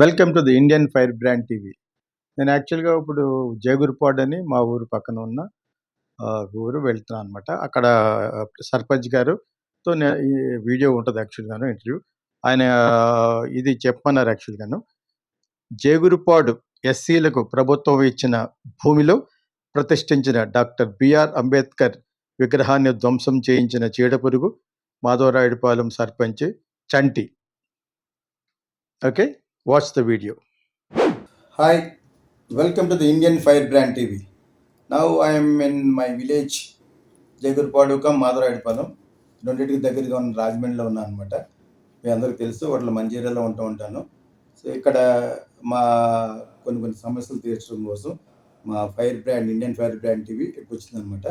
Welcome to the Indian fire brand TV నేను యాక్చువల్గా ఇప్పుడు జయగురుపాడ్ అని మా ఊరు పక్కన ఉన్న ఊరు వెళ్తున్నాను అనమాట అక్కడ సర్పంచ్ గారుతో ఈ వీడియో ఉంటుంది యాక్చువల్గాను ఇంటర్వ్యూ ఆయన ఇది చెప్పమన్నారు యాక్చువల్గాను జయగురుపాడు ఎస్సీలకు ప్రభుత్వం ఇచ్చిన భూమిలో ప్రతిష్ఠించిన డాక్టర్ బిఆర్ అంబేద్కర్ విగ్రహాన్ని ధ్వంసం చేయించిన చీడపురుగు Madhavarayudupalem sarpanch Chanti. Okay? Watch the video hi welcome to the Indian fire brand TV now I'm in my village village, Jayagurupadu cum Madhavarayudupalem రెండింటికి దగ్గరగా ఉన్న రాజమండ్రిలో ఉన్నాను అనమాట మీ అందరికీ తెలుసు వాటిలో మంజీరాలో ఉంటూ ఉంటాను. సో ఇక్కడ మా కొన్ని కొన్ని సమస్యలు తీర్చడం కోసం మా fire brand Indian fire brand TV ఇక్కడికి వచ్చిందనమాట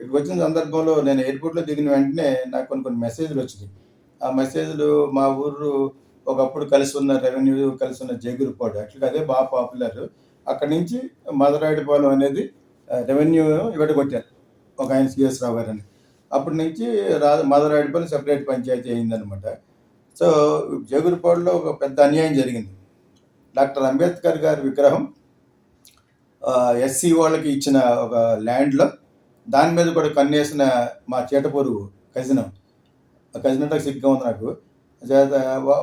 ఇక్కడికి వచ్చిన సందర్భంలో నేను ఎయిర్పోర్ట్లో దిగిన వెంటనే నాకు కొన్ని కొన్ని మెసేజ్లు వచ్చినాయి. ఆ మెసేజ్లు మా ఊరు ఒకప్పుడు కలిసి ఉన్న రెవెన్యూ కలిసి ఉన్న జయగురుపాడు అట్లా అదే బాగా పాపులర్ అక్కడి నుంచి మధురాయుడుపాలెం అనేది రెవెన్యూ ఇవ్వడగొట్టారు. ఒక ఆయన సిఎస్ రావు గారు అని అప్పటి నుంచి రా మధురాయుడుపాలెం సెపరేట్ పంచాయతీ అయిందనమాట సో జయగురుపాడులో ఒక పెద్ద అన్యాయం జరిగింది. డాక్టర్ అంబేద్కర్ గారి విగ్రహం ఎస్సీ వాళ్ళకి ఇచ్చిన ఒక ల్యాండ్లో దాని మీద కూడా కన్నేసిన మా చేటపూరు కజినం కజిన్ అంటే సిగ్గా ఉంది నాకు.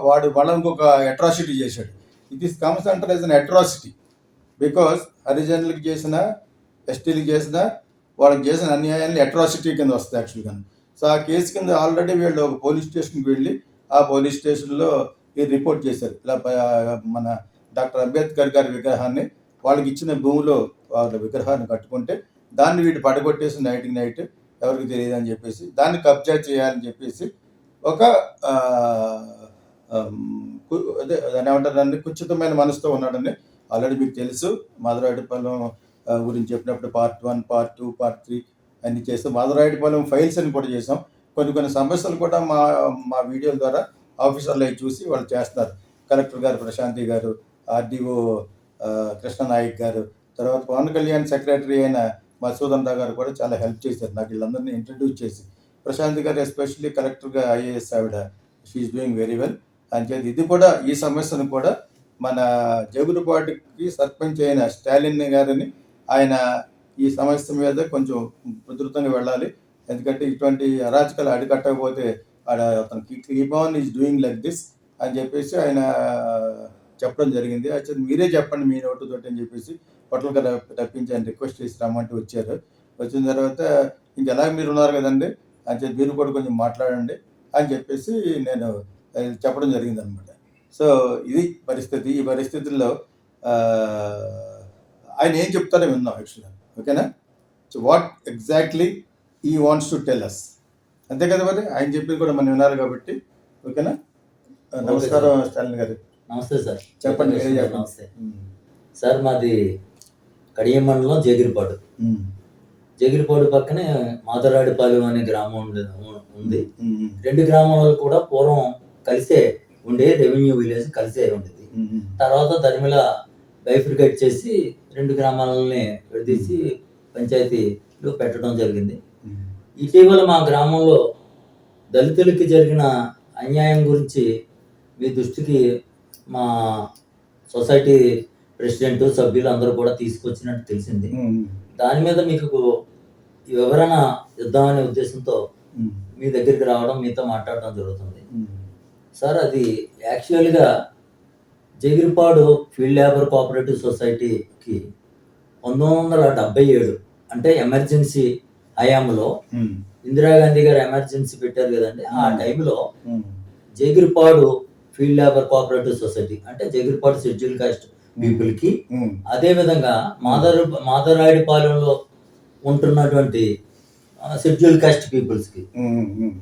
వాడు వాళ్ళ ఇంకొక అట్రాసిటీ చేశాడు. It is comes under S an atrocity because హరిజనులకు చేసిన ఎస్టీలకు చేసిన వాళ్ళకి చేసిన అన్యాయాన్ని అట్రాసిటీ కింద వస్తాయి యాక్చువల్గా సో ఆ కేసు కింద ఆల్రెడీ వీళ్ళు ఒక పోలీస్ స్టేషన్కి వెళ్ళి ఆ పోలీస్ స్టేషన్లో ఈ రిపోర్ట్ చేశారు. ఇలా మన డాక్టర్ అంబేద్కర్ గారి విగ్రహాన్ని వాళ్ళకి ఇచ్చిన భూమిలో వాళ్ళ విగ్రహాన్ని కట్టుకుంటే దాన్ని వీటి పడగొట్టేసి నైట్కి నైట్ ఎవరికి తెలియదు అని చెప్పేసి దాన్ని కబ్జా చేయాలని చెప్పేసి ఒక కు- అదే దాన్ని? ఏమంటారు కుచితమైన మనసుతో ఉన్నాడని ఆల్రెడీ మీకు తెలుసు. మాధురాయుడుపాలెం గురించి చెప్పినప్పుడు part one part two part three అన్ని చేస్తాం. మాధురాయుడుపాలెం ఫైల్స్ అని కూడా చేసాం. కొన్ని కొన్ని సమస్యలు కూడా మా మా వీడియోల ద్వారా ఆఫీసర్లు అవి చూసి వాళ్ళు చేస్తారు కలెక్టర్ గారు ప్రశాంతి గారు ఆర్డీఓ కృష్ణనాయక్ గారు తర్వాత పవన్ కళ్యాణ్ సెక్రటరీ అయిన మసూదన్ రావు గారు కూడా చాలా హెల్ప్ చేశారు. నాకు వీళ్ళందరినీ ఇంట్రడ్యూస్ చేసి ప్రశాంత్ గారు ఎస్పెషల్లీ కలెక్టర్గా ఐఏఎస్ ఆవిడ షీఈ్ డూయింగ్ వెరీ వెల్ అని చెప్పి ఇది కూడా ఈ సమస్యను కూడా మన జగురుపాటికి సర్పంచ్ అయిన స్టాలిన్ గారిని ఆయన ఈ సమస్య మీద కొంచెం ఉధృతంగా వెళ్ళాలి. ఎందుకంటే ఇటువంటి అరాచకాలు అడికట్టకపోతే ఆడ అతను keep is doing like this అని చెప్పేసి ఆయన చెప్పడం జరిగింది. అయితే మీరే చెప్పండి మీ నోటుతోటి అని చెప్పేసి హోటల్కి రప్పించి ఆయన రిక్వెస్ట్ చేసి రమ్మంటే వచ్చారు. వచ్చిన తర్వాత ఇంకెలా మీరు ఉన్నారు కదండి? అని చెప్పి మీరు కూడా కొంచెం మాట్లాడండి అని చెప్పేసి నేను చెప్పడం జరిగింది అనమాట సో ఇది పరిస్థితి. ఈ పరిస్థితుల్లో ఆయన ఏం చెప్తారో విందాం యాక్చువల్గా ఓకేనా? So what exactly he wants to tell us అంతే కదా మరి? ఆయన చెప్పింది కూడా మనం వినాలి కాబట్టి. ఓకేనా? నమస్కారం స్టాలిన్ గారు. నమస్తే సార్. చెప్పండి. నమస్తే. సార్ మాది కడియం మండలం జగిరిపాడు. జగిరిపాడు పక్కనే మాదరాడిపాలెం అనే గ్రామం ఉంది. రెండు గ్రామాలు కూడా పూర్వం కలిసే ఉండే రెవెన్యూ విలేజ్ కలిసే ఉండేది. తర్వాత దరిమిల బైఫ్రికేట్ చేసి రెండు గ్రామాలని విడదీసి పంచాయతీలు పెట్టడం జరిగింది. ఇటీవల మా గ్రామంలో దళితులకి జరిగిన అన్యాయం గురించి మీ దృష్టికి మా సొసైటీ ప్రెసిడెంట్ సభ్యులు అందరూ కూడా తీసుకొచ్చినట్టు తెలిసింది. దాని మీద మీకు వివరణ ఇద్దామనే ఉద్దేశంతో మీ దగ్గరికి రావడం మీతో మాట్లాడడం జరుగుతుంది. సార్ అది యాక్చువల్గా జగిరిపాడు ఫీల్డ్ లేబర్ కోఆపరేటివ్ సొసైటీకి పంతొమ్మిది వందల డెబ్బై ఏడు అంటే ఎమర్జెన్సీ హయాంలో ఇందిరాగాంధీ గారు ఎమర్జెన్సీ పెట్టారు కదండి ఆ. టైంలో Jagiripadu field labour cooperative society అంటే జగిరిపాడు షెడ్యూల్ కాస్ట్ పీపుల్కి అదే విధంగా మాదర్ మాదరాయుడిపాలెంలో ఉంటున్నటువంటి షెడ్యూల్ కాస్ట్ పీపుల్స్కి ఉమ్, ఉమ్,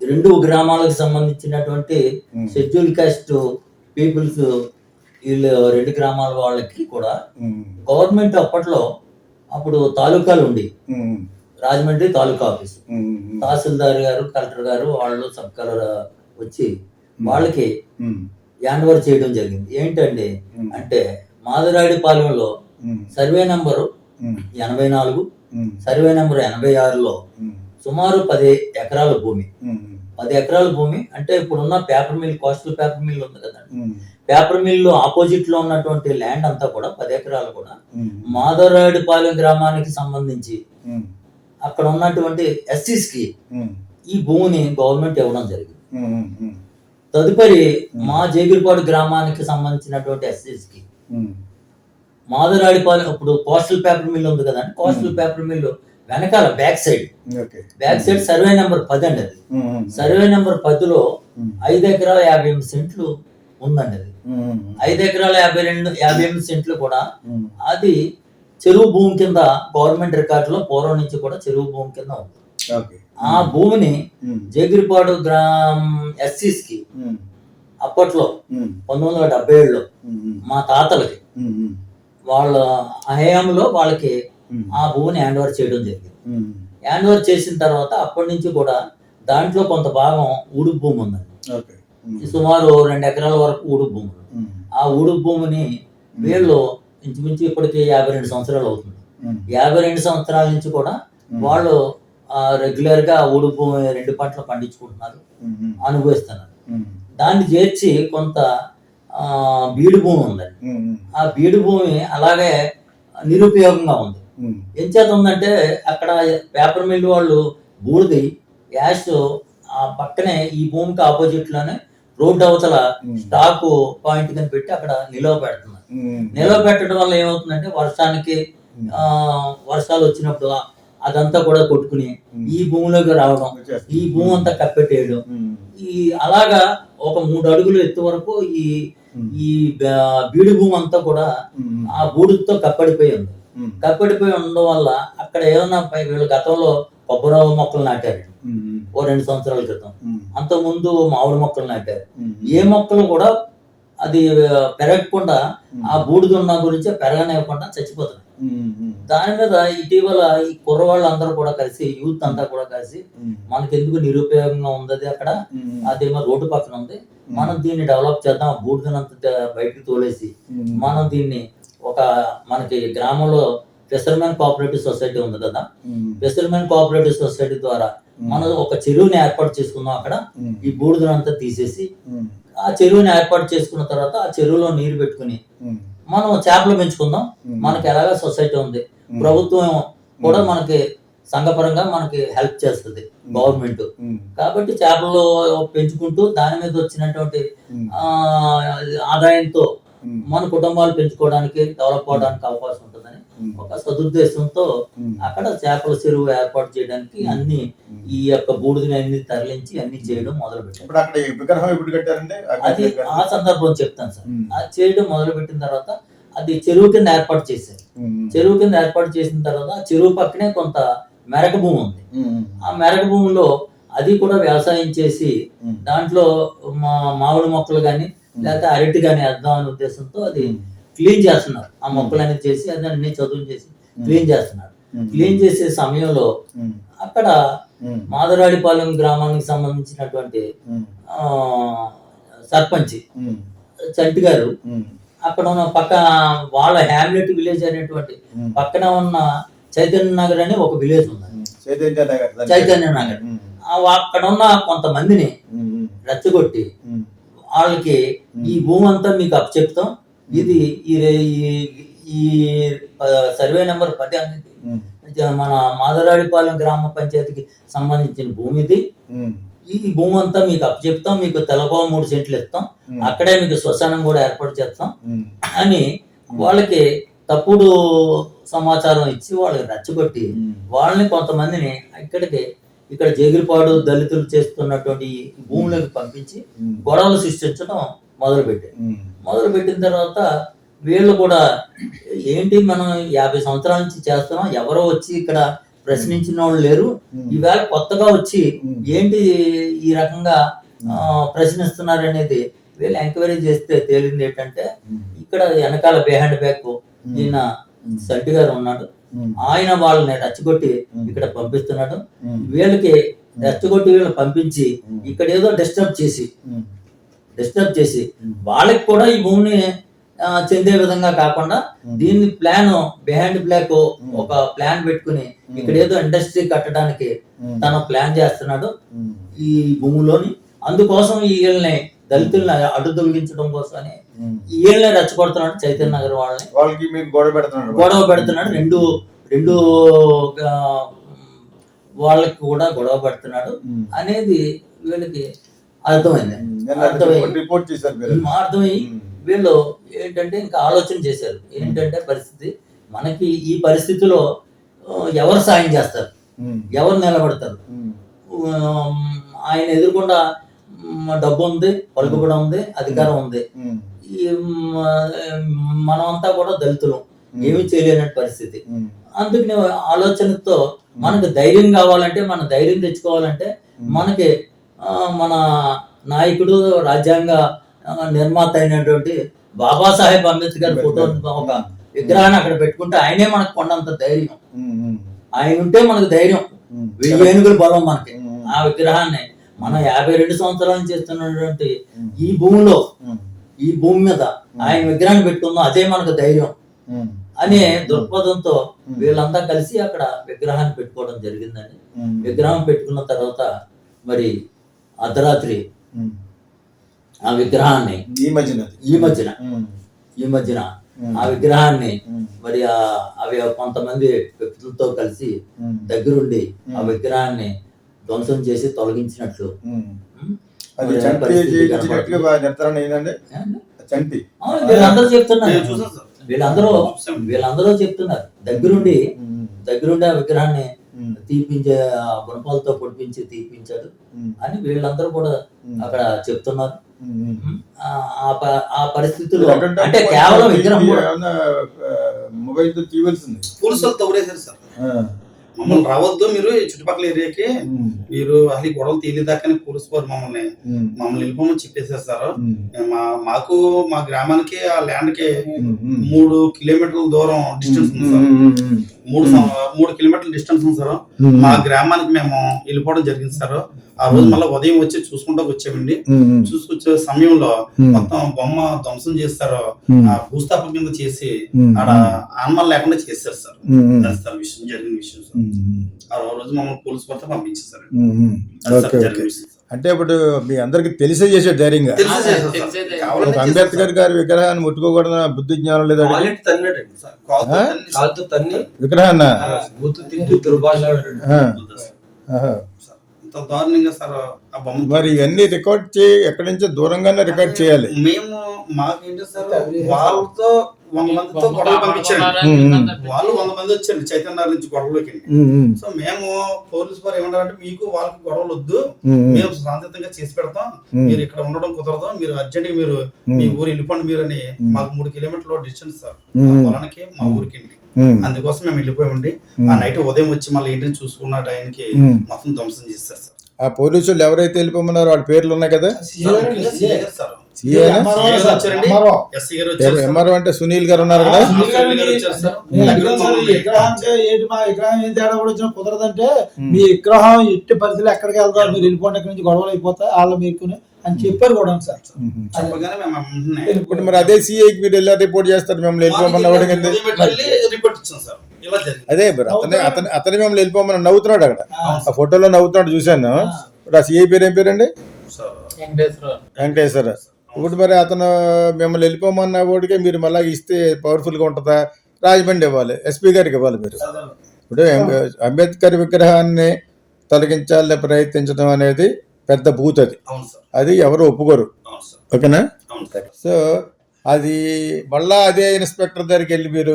రెండు గ్రామాలకు సంబంధించినటువంటి షెడ్యూల్ కాస్ట్ పీపుల్స్ వీళ్ళు రెండు గ్రామాల వాళ్ళకి కూడా గవర్నమెంట్ అప్పట్లో అప్పుడు తాలూకాలు ఉండి రాజమండ్రి తాలూకా ఆఫీస్. తహసీల్దార్ గారు కలెక్టర్ గారు వాళ్ళు సబ్ కలర్ వచ్చి వాళ్ళకి హ్యాండ్ ఓవర్ చేయడం జరిగింది. ఏంటండి అంటే మాదిరాడిపాలెంలో ఉమ్, సర్వే నంబరు ఎనభై నాలుగు సర్వే నంబర్ ఎనభై ఆరులో సుమారు పది ఎకరాల భూమి. పది ఎకరాల భూమి అంటే ఇప్పుడున్న paper mill coastal paper mill ఉంది కదా ఉమ్, పేపర్ మిల్లు ఆపోజిట్లో ఉన్నటువంటి ల్యాండ్ అంతా కూడా పది ఎకరాలు కూడా మాధవరాయుడుపాలెం గ్రామానికి సంబంధించి అక్కడ ఉన్నటువంటి ఎస్సీస్కి ఈ భూమిని గవర్నమెంట్ ఇవ్వడం జరిగింది. తదుపరి మా జేగిరిపాడు గ్రామానికి సంబంధించినటువంటి ఎస్సీస్కి మాధవరాయుడుపాలెం ఇప్పుడు కోస్టల్ పేపర్ మిల్ ఉంది కదండి కోస్టల్. పేపర్ మిల్ వెనకాల back side back side survey number పది అండి అది. సర్వే నెంబర్ పదిలో ఐదు ఎకరాల యాభై ఎనిమిది సెంట్లు ఉందండి అది. ఐదు ఎకరాల యాభై రెండు యాభై ఎనిమిది సెంట్లు కూడా అది చెరువు భూమి కింద గవర్నమెంట్ రికార్డులో పూర్వం నుంచి కూడా చెరువు భూమి కింద ఉంది. ఓకే. ఆ భూమిని జేగిరిపాడు గ్రామ్ ఎస్సీస్కి అప్పట్లో పంతొమ్మిది వందల డెబ్బై ఏడులో మా తాతలకి వాళ్ళ హయాంలో వాళ్ళకి ఆ భూమిని హ్యాండ్ ఓవర్ చేయడం జరిగింది. హ్యాండ్ ఓవర్ చేసిన తర్వాత అప్పటి నుంచి కూడా దాంట్లో కొంత భాగం ఊడుపు భూమి ఉందండి. సుమారు రెండు ఎకరాల వరకు ఊడుపు భూమి. ఆ ఊడుపు భూమిని వీళ్ళు ఇంచుమించు ఇప్పటికి యాభై రెండు సంవత్సరాలు అవుతుంది. యాభై రెండు సంవత్సరాల నుంచి కూడా వాళ్ళు రెగ్యులర్గా ఊడుపు భూమి రెండు పంటలు పండించుకుంటున్నారు అనుభవిస్తున్నారు. దాన్ని చేర్చి కొంత బీడు భూమి ఉందండి. ఆ బీడు భూమి అలాగే నిరుపయోగంగా ఉంది. ఏం చేత ఉందంటే అక్కడ పేపర్ మిల్ వాళ్ళు బూడిది యాష్ ఆ పక్కనే ఈ భూమికి ఆపోజిట్లోనే రోడ్డు అవతల స్టాక్ పాయింట్ కింద పెట్టి అక్కడ నిలవ పెడుతున్నారు. నిలవ పెట్టడం వల్ల ఏమవుతుందంటే వర్షానికి ఆ వర్షాలు వచ్చినప్పుడు అదంతా కూడా కొట్టుకుని ఈ భూమిలోకి రావడం ఈ భూమి అంతా కప్పెట్టేయడం. ఈ అలాగా ఒక మూడు అడుగులు ఎత్తు వరకు ఈ ఈ బీడు భూమి అంతా కూడా ఆ బూడితో కప్పడిపోయి ఉంది. కప్పడిపోయి ఉండడం వల్ల అక్కడ ఏమన్నా పై- వీళ్ళు గతంలో కొబ్బరి మొక్కలు నాటారు. ఓ రెండు సంవత్సరాల క్రితం. అంత ముందు మామిడి మొక్కలు నాటారు. ఏ మొక్కలు కూడా అది పెరగకుండా ఆ బూడిద ఉన్న గురించి పెరగనివ్వకుండా చచ్చిపోతున్నాయి దాని మీద ఇటీవల ఈ కుర్రవాళ్ళు కూడా కలిసి యూత్ అంతా కూడా కలిసి మనకి ఎందుకు నిరుపయోగంగా ఉంది అక్కడ? అదేమో రోడ్డు పక్కన ఉంది. మనం దీన్ని డెవలప్ చేద్దాం బూడిదనంత బయటకు తోలేసి మనం దీన్ని ఒక మనకి గ్రామంలో ఫిషర్మెన్ కోఆపరేటివ్ సొసైటీ ఉంది కదా? ఫిషర్మెన్ కోఆపరేటివ్ సొసైటీ ద్వారా మనం ఒక చెరువుని ఏర్పాటు చేసుకుందాం అక్కడ. ఈ బూడిదనంతా తీసేసి ఆ చెరువుని ఏర్పాటు చేసుకున్న తర్వాత ఆ చెరువులో నీరు పెట్టుకుని మనం చేపలు పెంచుకుందాం. మనకి ఎలాగా సొసైటీ ఉంది. ప్రభుత్వం కూడా మనకి సంఘపరంగా మనకి హెల్ప్ చేస్తుంది గవర్నమెంట్. కాబట్టి చేపలు పెంచుకుంటూ దాని మీద వచ్చినటువంటి ఆ, ఆదాయంతో మన కుటుంబాలు పెంచుకోవడానికి డెవలప్ అవడానికి అవకాశం ఉంటుందని ఒక సదుద్దేశంతో అక్కడ చేపల చెరువు ఏర్పాటు చేయడానికి అన్ని ఈ యొక్క బూడిదని అన్ని తరలించి అన్ని చేయడం మొదలు పెట్టారు అది ఆ సందర్భం చెప్తాను సార్. అది చేయడం మొదలు పెట్టిన తర్వాత అది చెరువు కింద ఏర్పాటు చేశారు. చెరువు కింద ఏర్పాటు చేసిన తర్వాత చెరువు పక్కనే కొంత మెరక భూమి ఉంది. ఆ మెరక భూమిలో అది కూడా వ్యవసాయం చేసి దాంట్లో మా మామిడి మొక్కలు కానీ లేకపోతే అరటి కానీ వేద్దాం అనే ఉద్దేశంతో అది క్లీన్ చేస్తున్నారు. ఆ మొక్కలన్నీ చేసి అది అన్ని చదువు చేసి క్లీన్ చేస్తున్నారు. క్లీన్ చేసే సమయంలో అక్కడ మాదరాడిపాలెం గ్రామానికి సంబంధించినటువంటి సర్పంచ్ చంటి గారు అక్కడ ఉన్న పక్క వాళ్ళ హ్యామ్లెట్ విలేజ్ అనేటువంటి పక్కన ఉన్న చైతన్య నగర్ అని ఒక విలేజ్ ఉంది. చైతన్య నగర్ చైతన్య నగర్. అక్కడ ఉన్న కొంతమందిని రెచ్చగొట్టి వాళ్ళకి ఈ భూమి అంతా మీకు అప్పచెప్తాం ఇది ఈ ఈ- సర్వే నెంబర్ పది అనేది మన మాదరాడిపాలెం గ్రామ పంచాయతీకి సంబంధించిన భూమి ఇది. ఈ భూమి అంతా మీకు అప్పచెప్తాం మీకు తెలకో మూడు సెంట్లు ఇస్తాం. అక్కడే మీకు శ్మశానం కూడా ఏర్పాటు చేస్తాం. అని వాళ్ళకి తప్పుడు సమాచారం ఇచ్చి వాళ్ళకి రెచ్చగొట్టి వాళ్ళని కొంతమందిని ఇక్కడికి ఇక్కడ జగిరిపాడు దళితులు చేస్తున్నటువంటి భూములకు పంపించి గొడవలు సృష్టించడం మొదలుపెట్టారు. మొదలు పెట్టిన తర్వాత వీళ్ళు కూడా ఏంటి మనం యాభై సంవత్సరాల నుంచి చేస్తున్నాం ఎవరో వచ్చి ఇక్కడ ప్రశ్నించిన వాళ్ళు లేరు. ఈవేళ కొత్తగా వచ్చి ఏంటి ఈ రకంగా ప్రశ్నిస్తున్నారు అనేది వీళ్ళు ఎంక్వైరీ చేస్తే తేలింది ఏంటంటే ఇక్కడ వెనకాల బిహైండ్ బ్యాక్ ఈయన సడ్డి గారు ఉన్నాడు. ఆయన వాళ్ళని రెచ్చగొట్టి ఇక్కడ పంపిస్తున్నాడు. వీళ్ళకి రెచ్చగొట్టి వీళ్ళని పంపించి ఇక్కడ ఏదో డిస్టర్బ్ చేసి డిస్టర్బ్ చేసి వాళ్ళకి కూడా ఈ భూమిని చెందే విధంగా కాకుండా దీన్ని ప్లాన్ బిహైండ్ బ్లాక్ ఒక ప్లాన్ పెట్టుకుని ఇక్కడ ఏదో ఇండస్ట్రీ కట్టడానికి తను ప్లాన్ చేస్తున్నాడు ఈ భూమిలోని. అందుకోసం వీళ్ళని దళితుల్ని అడ్డు తొలగించడం కోసమని వీళ్ళని రెచ్చగొడుతున్నాడు చైతన్య నగర్ వాళ్ళని. వాళ్ళకి మీరు గొడవ పెడుతున్నారు గొడవ పెడుతున్నాడు. రెండు రెండు వాళ్ళకి కూడా గొడవ పెడుతున్నాడు. అనేది వీళ్ళకి అర్థమైంది. అర్థమై- రిపోర్ట్ చేశారు అర్థమై వీళ్ళు ఏంటంటే ఇంకా ఆలోచన చేశారు. ఏంటంటే పరిస్థితి? మనకి ఈ పరిస్థితిలో ఎవరు సాయం చేస్తారు? ఎవరు నిలబడతారు? ఆయన ఎదురుకుండా డబ్బు ఉంది పలుకుబడి ఉంది అధికారం ఉంది. మనమంతా కూడా దళితులు. ఏమీ చేయలేని పరిస్థితి. అందుకని ఆలోచనతో మనకు ధైర్యం కావాలంటే మన ధైర్యం తెచ్చుకోవాలంటే మనకి మన నాయకుడు రాజ్యాంగ నిర్మాత అయినటువంటి బాబాసాహెబ్ అంబేద్కర్ ఫోటో ఒక విగ్రహాన్ని అక్కడ పెట్టుకుంటే ఆయనే మనకు కొండంత ధైర్యం. ఆయన ఉంటే మనకు ధైర్యం. వెయ్యి ఏనుగుల బలం మనకి. ఆ విగ్రహాన్ని మనం యాభై రెండు సంవత్సరాల నుంచి చేస్తున్నటువంటి ఈ భూమిలో ఈ భూమి మీద ఆయన విగ్రహాన్ని పెట్టుకుందాం అదే మనకు ధైర్యం అనే దృక్పథంతో వీళ్ళంతా కలిసి అక్కడ విగ్రహాన్ని పెట్టుకోవడం జరిగిందండి. విగ్రహం పెట్టుకున్న తర్వాత మరి అర్ధరాత్రి ఆ విగ్రహాన్ని ఈ మధ్యన. ఈ మధ్యన. ఈ మధ్యన ఆ విగ్రహాన్ని మరి ఆ అవి కొంతమంది వ్యక్తులతో కలిసి దగ్గరుండి ఆ విగ్రహాన్ని ధ్వంసం చేసి తొలగించినట్లు అది చంటి నిర్ధారణ? చంటి అవును, వీళ్ళందరూ చెప్తున్నారు వీళ్ళందరూ వీళ్ళందరూ చెప్తున్నారు దగ్గరుండి దగ్గరుండి ఆ విగ్రహాన్ని తీపించే ఆ గుణపాలతో పొడిపించి తీపించాడు అని వీళ్ళందరూ కూడా అక్కడ చెప్తున్నారు ఆ- ఆ ప- ఆ పరిస్థితుల్లో అంటే కేవలం విగ్రహం మొబైల్తో తీయవలసింది సార్ మమ్మల్ని రావద్దు మీరు చుట్టుపక్కల ఏరియాకి. మీరు అసలు గొడవలు తేలిదాకానే వారు మమ్మల్ని. మమ్మల్ని వెళ్ళిపోమని చెప్పేశారు సార్ మా మాకు మా గ్రామానికి ఆ ల్యాండ్కి మూడు కిలోమీటర్ల దూరం డిస్టెన్స్ ఉంది సార్. మూడు మూడు కిలోమీటర్ల డిస్టెన్స్ ఉంది సార్. మా గ్రామానికి మేము వెళ్ళిపోవడం జరిగింది సార్. ఆ రోజు మళ్ళీ ఉదయం వచ్చి చూసుకుంటూ వచ్చామండి. చూసుకొచ్చే సమయంలో మొత్తం బొమ్మ ధ్వంసం చేస్తారు. ఆ భూస్థాపన కింద చేసి ఆడ ఆన్మల్ లేకుండా చేశారు అది సార్ విషయం జరిగిన విషయం సార్. ఆ రోజు మమ్మల్ని పోలీసు పడితే పంపించేశారు. అది సార్ ఓకే. ఓకే. అంటే ఇప్పుడు మీ అందరికి తెలిసే చేసే ధైర్యంగా? అంబేద్కర్. గారి విగ్రహాన్ని ముట్టుకోకూడదు బుద్ధి జ్ఞానం లేదా విగ్రహాన్న? దారుణంగా సార్ ఆ బొమ్మ మరి ఇవన్నీ రికార్డ్ చేయి ఎక్కడి నుంచో దూరంగానే రికార్డ్ చేయాలి. మేము మాకేంటి సార్ వాళ్ళతో వంద మందితో గొడవ పంపించారు వాళ్ళు వంద మంది వచ్చారు చైతన్య నుంచి గొడవలోకి సో మేము పోలీసు వారు ఏమన్నారంటే మీకు వాళ్ళకి గొడవలు వద్దు. మేము శాంతియుతంగా చేసి పెడతాం. మీరు ఇక్కడ ఉండడం కుదరదు. మీరు అర్జెంట్గా మీరు మీ ఊరు వెళ్ళిపోండి మీరు అని మాకు మూడు కిలోమీటర్ల డిస్టెన్స్ సార్. పొలానికి మా ఊరికి అందుకోసం మేము వెళ్ళిపోయామండి ఆ నైట్ ఉదయం వచ్చి మళ్ళీ ఏంటని చూసుకున్న టైంకి. మొత్తం ధ్వంసం చేస్తారు సార్. ఆ పోలీసులు ఎవరైతే వెళ్ళిపోమన్నారో వాళ్ళ పేర్లు ఉన్నాయి కదా? సార్, ఎంఆర్ఓ అంటే సునీల్ గారు ఉన్నారు కదా? తేడా కూడా వచ్చినా కుదరదంటే మీ విగ్రహం ఎట్టి పరిస్థితులు ఎక్కడికి వెళ్తారు? మీరు వెళ్ళిపోండి ఎక్కడి నుంచి గొడవలు అయిపోతాయి? వాళ్ళు మీకు అని చెప్పారు కూడా సార్. ఇప్పుడు మరి అదే సిఐకి మీరు ఎలా రిపోర్ట్ చేస్తారు మిమ్మల్ని వెళ్ళిపోమన్నా వెళ్ళి అదే అతనే అతని అతని మిమ్మల్ని వెళ్ళిపోమని నవ్వుతున్నాడు అక్కడ. ఆ ఫోటోలో నవ్వుతున్నాడు చూశాను. ఇప్పుడు ఆ సిఐ పేరు ఏం పేరండి? సార్. వెంకటేశ్వర. ఇప్పుడు మరి అతను మిమ్మల్ని వెళ్ళిపోమన్న వాడికే మీరు మళ్ళీ ఇస్తే పవర్ఫుల్గా ఉంటుందా? రాజమండ్రి ఇవ్వాలి. ఎస్పీ గారికి ఇవ్వాలి మీరు. ఇప్పుడు అంబేద్కర్ విగ్రహాన్ని తొలగించాలని ప్రయత్నించడం అనేది పెద్ద బూత్ అది. అది ఎవరు ఒప్పుకోరు. ఓకేనా? సో అది మళ్ళా అదే ఇన్స్పెక్టర్ దగ్గరికి వెళ్ళి మీరు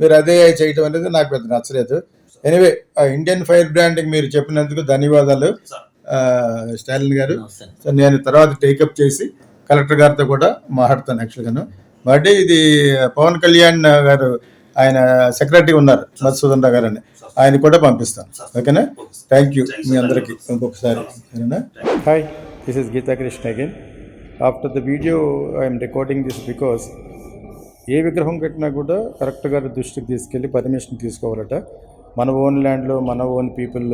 మీరు అదే చేయటం అనేది నాకు పెద్ద నచ్చలేదు. ఎనివే ఆ ఇండియన్ ఫైర్ బ్రాండ్కి మీరు చెప్పినందుకు ధన్యవాదాలు. స్టాలిన్ గారు. సో నేను తర్వాత టేకప్ చేసి కలెక్టర్ గారితో కూడా మాట్లాడతాను యాక్చువల్గాను బట్ ఇది పవన్ కళ్యాణ్ గారు ఆయన సెక్రటరీ ఉన్నారు మధుసూదన్ రావు గారని. ఆయన కూడా పంపిస్తాను. ఓకేనా? థ్యాంక్ యూ మీ అందరికీ ఇంకొకసారి. సరేనా? Hi this is Geeta Krishna again after the video I'm recording this because ఏ విగ్రహం కట్టినా కూడా కరెక్ట్ గారి దృష్టికి తీసుకెళ్ళి పర్మిషన్ తీసుకోవాలట. మన ఓన్ ల్యాండ్లో మన ఓన్ పీపుల్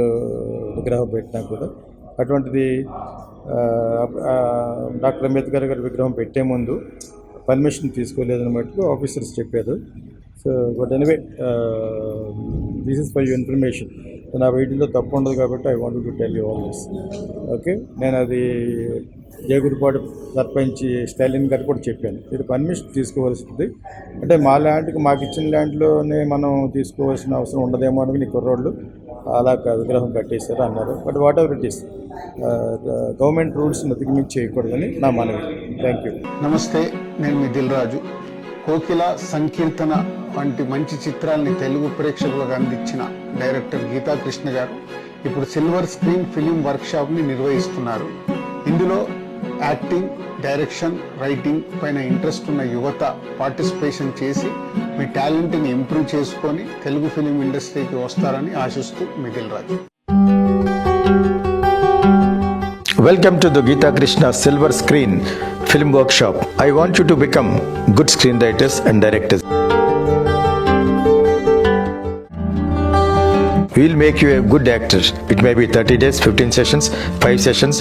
విగ్రహం పెట్టినా కూడా అటువంటిది డాక్టర్ అంబేద్కర్ గారి విగ్రహం పెట్టే ముందు పర్మిషన్ తీసుకోలేదని మటుకు ఆఫీసర్స్ చెప్పారు. So but anyway this is for you information. నా వీడియోలో తప్పు ఉండదు కాబట్టి I want to tell you all this. Okay? నేను అది జయగురిపాడు సర్పంచ్ స్టాలిన్ గారు కూడా చెప్పాను. ఇది పర్మిషన్ తీసుకోవాల్సింది. అంటే మా ల్యాండ్కి మాకు ఇచ్చిన ల్యాండ్లోనే మనం తీసుకోవాల్సిన అవసరం ఉండదేమో అని నీ కుర్రోళ్ళు అలా విగ్రహం కట్టేశారు అన్నారు. But whatever it is government rules అతిక్రమించి చేయకూడదని నా మనవి. థ్యాంక్ యూ నమస్తే నేను మీ దిల్ రాజు. కోకిల సంకీర్తన వంటి మంచి చిత్రాల్ని తెలుగు ప్రేక్షకులకు అందించిన డైరెక్టర్ గీతా కృష్ణ గారు ఇప్పుడు సిల్వర్ స్క్రీన్ ఫిలిం వర్క్షాప్ని నిర్వహిస్తున్నారు. ఇందులో యాక్టింగ్ డైరెక్షన్ రైటింగ్ పైన ఇంట్రెస్ట్ ఉన్న యువత పార్టిసిపేషన్ చేసి మీ టాలెంట్ని ఇంప్రూవ్ చేసుకుని తెలుగు ఫిలిం ఇండస్ట్రీకి వస్తారని ఆశిస్తూ మిగిలిన Raju. Welcome to the Geetakrishna silver screen film workshop I want you to become good screen writers and directors we'll make you a good actor it may be thirty days fifteen sessions five sessions